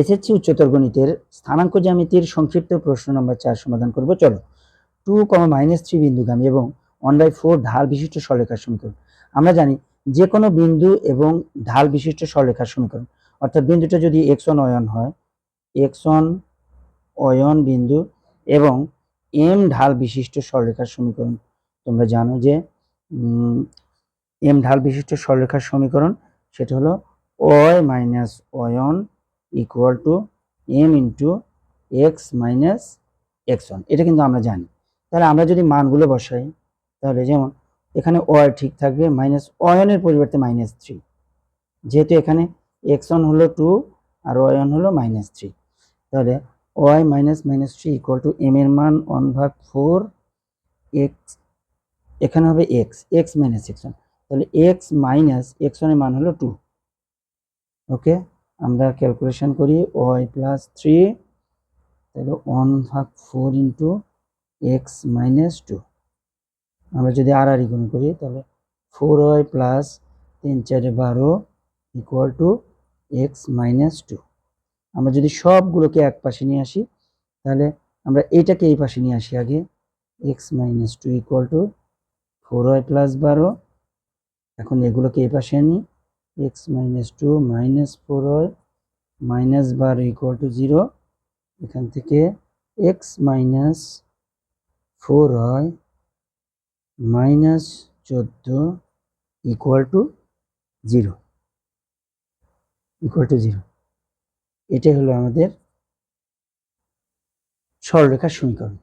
SSC উচ্চতর গণিতের স্থানাঙ্ক জ্যামিতির সংক্ষিপ্ত প্রশ্ন নম্বর চার সমাধান করব। চলো। টু কমা মাইনাস থ্রি বিন্দুগামী এবং ওয়ান বাই ফোর ঢাল বিশিষ্ট সরলেখার সমীকরণ। আমরা জানি যে কোনো বিন্দু এবং ঢাল বিশিষ্ট সরলেখার সমীকরণ। অর্থাৎ বিন্দুটা যদি এক্স ওয়ান অয়ন হয়, এক্স ওয়ান অয়ন বিন্দু এবং এম ঢাল বিশিষ্ট সরলেখার সমীকরণ। তোমরা জানো যে এম ঢাল বিশিষ্ট সরলেখার সমীকরণ, সেটা হলো y minus y one equal to m into x minus x one এটা কিন্তু আমরা জানি। তাহলে আমরা যদি মানগুলো বসাই, তাহলে যেমন এখানে অয় ঠিক থাকবে মাইনাস অয়নের পরিবর্তে মাইনাস থ্রি যেহেতু এখানে এক্স ওয়ান হলো টু আর অয়ন হলো মাইনাস থ্রি তাহলে y minus minus three equal to m এর মান ওয়ান ভাগ ফোর এক্স এখানে হবে x x minus x one তাহলে এক্স মাইনাস এক্স ওয়ানের মান হলো টু ওকে আমরা ক্যালকুলেশন করি ওয়াই প্লাস থ্রি তাহলে ওয়ান ভাগ four into x minus two আমরা যদি আর আর গুণ করি, তাহলে ফোর ওয়াই প্লাস তিন চারে বারো equal to x minus two আমরা যদি সবগুলোকে এক পাশে নিয়ে আসি, তাহলে আমরা এইটাকে এই পাশে নিয়ে আসি আগে x minus two equal to four y plus বারো। এখন এগুলোকে এই পাশে আনি। X minus two minus four y minus বারো ইকুয়াল টু জিরো এখান থেকে x minus four y minus চোদ্দ equal to zero equal to zero এটাই হলো আমাদের সরলরেখার সমীকরণ।